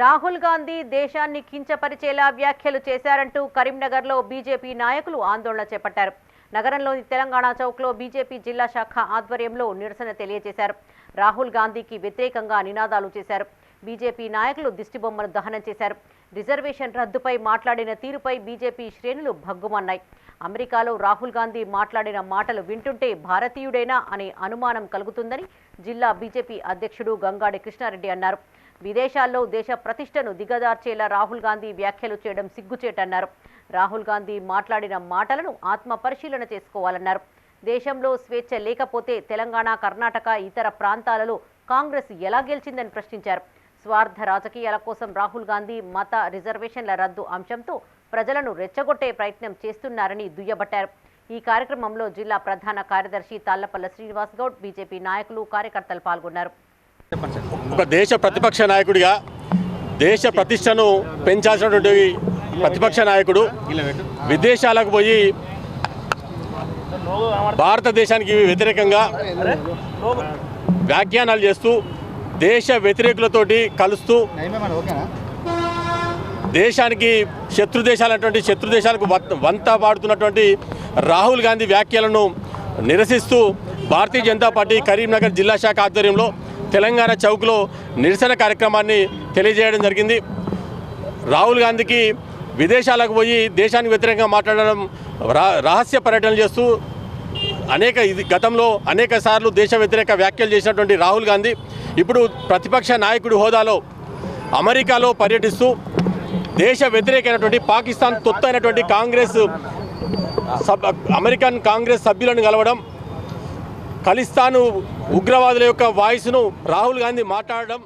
రాహుల్ గాంధీ దేశాన్ని కించపరిచేలా వ్యాఖ్యలు చేశారంటూ కరీంనగర్లో బీజేపీ నాయకులు ఆందోళన చేపట్టారు. నగరంలోని తెలంగాణ చౌక్లో బీజేపీ జిల్లా శాఖ ఆధ్వర్యంలో నిరసన తెలియజేశారు. రాహుల్ గాంధీకి వ్యతిరేకంగా నినాదాలు చేశారు. బీజేపీ నాయకులు దిష్టిబొమ్మను దహనం చేశారు. రిజర్వేషన్ రద్దుపై మాట్లాడిన తీరుపై బీజేపీ శ్రేణులు భగ్గుమన్నాయి. అమెరికాలో రాహుల్ గాంధీ మాట్లాడిన మాటలు వింటుంటే భారతీయుడేనా అనే అనుమానం కలుగుతుందని జిల్లా బీజేపీ అధ్యక్షుడు గంగాడి కృష్ణారెడ్డి అన్నారు. విదేశాల్లో దేశ ప్రతిష్టను దిగదార్చేలా రాహుల్ గాంధీ వ్యాఖ్యలు చేయడం సిగ్గుచేటన్నారు. రాహుల్ గాంధీ మాట్లాడిన మాటలను ఆత్మ పరిశీలన చేసుకోవాలన్నారు. దేశంలో స్వేచ్ఛ లేకపోతే తెలంగాణ కర్ణాటక ఇతర ప్రాంతాలలో కాంగ్రెస్ ఎలా గెలిచిందని ప్రశ్నించారు. స్వార్థ రాజకీయాల కోసం రాహుల్ గాంధీ మత రిజర్వేషన్ల రద్దు అంశంతో ప్రజలను రెచ్చగొట్టే ప్రయత్నం చేస్తున్నారని దుయ్యబట్టారు. ఈ కార్యక్రమంలో జిల్లా ప్రధాన కార్యదర్శి తాళ్ళపల్ల శ్రీనివాస్ గౌడ్ బీజేపీ నాయకులు కార్యకర్తలు పాల్గొన్నారు. ఒక దేశ ప్రతిపక్ష నాయకుడిగా దేశ ప్రతిష్టను పెంచాల్సినటువంటి ప్రతిపక్ష నాయకుడు విదేశాలకు పోయి భారతదేశానికి వ్యతిరేకంగా వ్యాఖ్యానాలు చేస్తూ దేశ వ్యతిరేకులతోటి కలుస్తూ దేశానికి శత్రు దేశాలటువంటి శత్రు దేశాలకు వంత పాడుతున్నటువంటి రాహుల్ గాంధీ వ్యాఖ్యలను నిరసిస్తూ భారతీయ జనతా పార్టీ కరీంనగర్ జిల్లా శాఖ ఆధ్వర్యంలో తెలంగాణ చౌక్లో నిరసన కార్యక్రమాన్ని తెలియజేయడం జరిగింది. రాహుల్ గాంధీకి విదేశాలకు పోయి దేశానికి వ్యతిరేకంగా మాట్లాడడం రహస్య పర్యటనలు చేస్తూ అనేక ఇది గతంలో అనేక సార్లు దేశ వ్యతిరేక వ్యాఖ్యలు చేసినటువంటి రాహుల్ గాంధీ ఇప్పుడు ప్రతిపక్ష నాయకుడి హోదాలో అమెరికాలో పర్యటిస్తూ దేశ వ్యతిరేకమైనటువంటి పాకిస్తాన్ తొత్తైనటువంటి కాంగ్రెస్ సబ్ అమెరికన్ కాంగ్రెస్ సభ్యులను కలవడం ఖలిస్తాను ఉగ్రవాదుల యొక్క వాయిస్ను రాహుల్ గాంధీ మాట్లాడడం